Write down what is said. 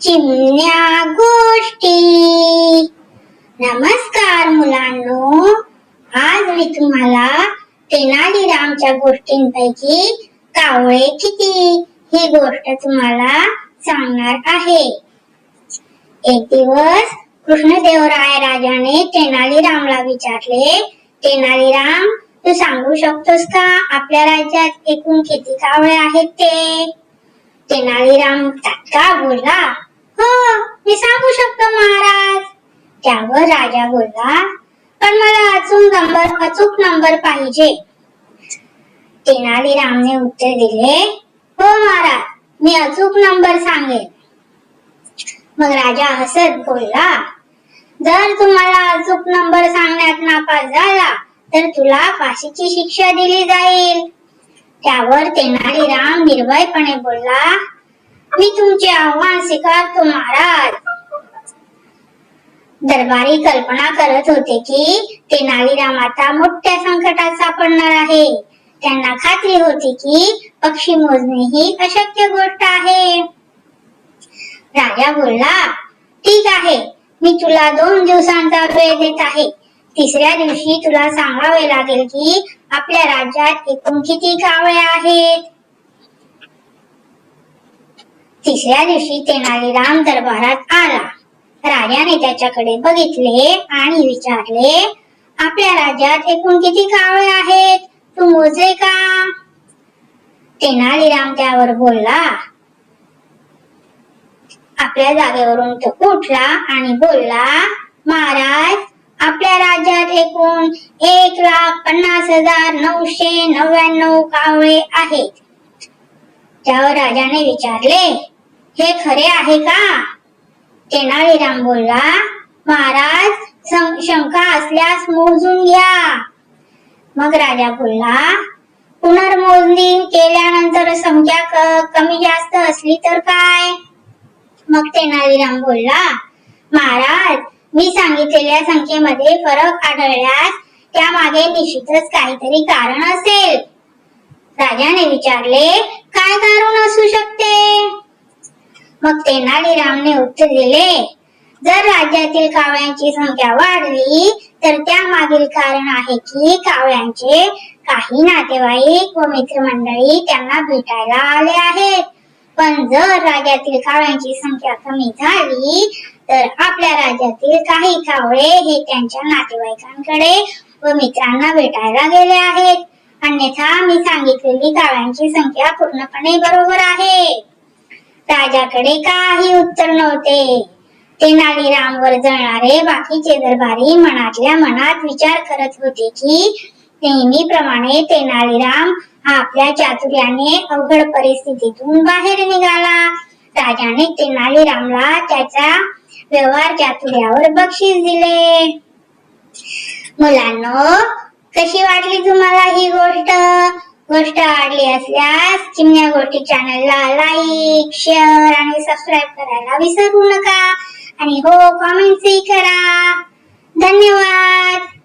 चिमण्या गोष्टी. नमस्कार मुलांनो. आज मी तुम्हाला तेनालीरामच्या गोष्टींपैकी कावळे किती ही गोष्ट तुम्हाला सांगणार आहे. एक दिवस कृष्णदेवराय राजाने तेनालीरामला विचारले तेनालीराम तू सांगू शकतोस का? आपल्या राज्यात एकूण किती कावळे आहेत ते? तेनालीराम तात्काळ बोलला हो मी सांगू शकतो महाराज. त्यावर राजा बोलला पण मला अचूक नंबर अचूक नंबर पाहिजे. तेनालीरामने उत्तर दिले हो महाराज मी अचूक नंबर सांगेन. मग राजा हसत बोलला जर तुम्हाला अचूक नंबर सांगण्यात नापास झाला तर तुला फाशीची शिक्षा दिली जाईल. त्यावर तेनालीराम निर्भयपणे बोलला मी तुमचे आव्हान स्वीकारतो महाराज. दरबारी कल्पना करत होते की तेनालीराम आता मोठ्या संकटात सापडणार आहे. त्यांना खात्री होती की पक्षी मोजणे ही अशक्य गोष्ट आहे. राजा बोलला ठीक आहे मी तुला दोन दिवसांचा वेळ देत आहे. तिसऱ्या दिवशी तुला सांगावे लागेल की आपल्या राज्यात एकूण किती कावळे आहेत? तिसऱ्या दिवशी तेनालीराम दरबारात आला. राजाने त्याच्याकडे बघितले आणि विचारले आपल्या राज्यात एकूण किती कावळे आहेत? तू मोजले का? तेनालीराम त्यावर बोलला आपल्या जागेवरून तो उठला आणि बोलला महाराज आपल्या राज्यात एकूण एक लाख पन्नास हजार नऊशे नव्याण्णव कावळे आहेत. त्यावर राजाने विचारले हे खरे आहे का? तेनालीराम बोलला महाराज शंका असल्यास मोजून घ्या. मग राजा बोलला पुनर्मोजणी केल्यानंतर संख्या कमी जास्त असली तर काय? मग तेनालीराम बोलला महाराज मी सांगितलेल्या संख्येमध्ये फरक आढळल्यास त्यामागे निश्चितच काहीतरी कारण असेल. राजाने विचारले काय कारण असू शकते? मग तेनालीरामने उत्तर दिले जर राज्यातील कावळ्यांची संख्या वाढली तर त्यामागील कारण आहे की कावळ्यांचे काही नातेवाईक व मित्रमंडळी त्यांना भेटायला आले आहेत. पण जर राज्यातील कावळ्यांची संख्या कमी झाली तर आपल्या राज्यातील काही कावळे हे त्यांच्या नातेवाईकांकडे व मित्रांना भेटायला गेले आहेत. अन्यथा मी सांगितलेली कावळ्यांची संख्या पूर्णपणे बरोबर आहे. राजाकडे काही उत्तर नव्हते. तेनालीरामवर जळणारे बाकीचे दरबारी मनातल्या मनात विचार करत होते की नेहमीप्रमाणे तेनालीराम हा आपल्या चातुर्याने अवघड परिस्थितीतून बाहेर निघाला. राजाने तेनालीरामला त्याचा व्यवहार तुड्यावर बक्षीस दिले. मुलांनो कशी वाटली तुम्हाला ही गोष्ट? गोष्ट आवडली असल्यास चिमण्या गोष्टी चॅनलला लाईक शेअर आणि सबस्क्राईब करायला विसरू नका. आणि हो कॉमेंटही करा. धन्यवाद!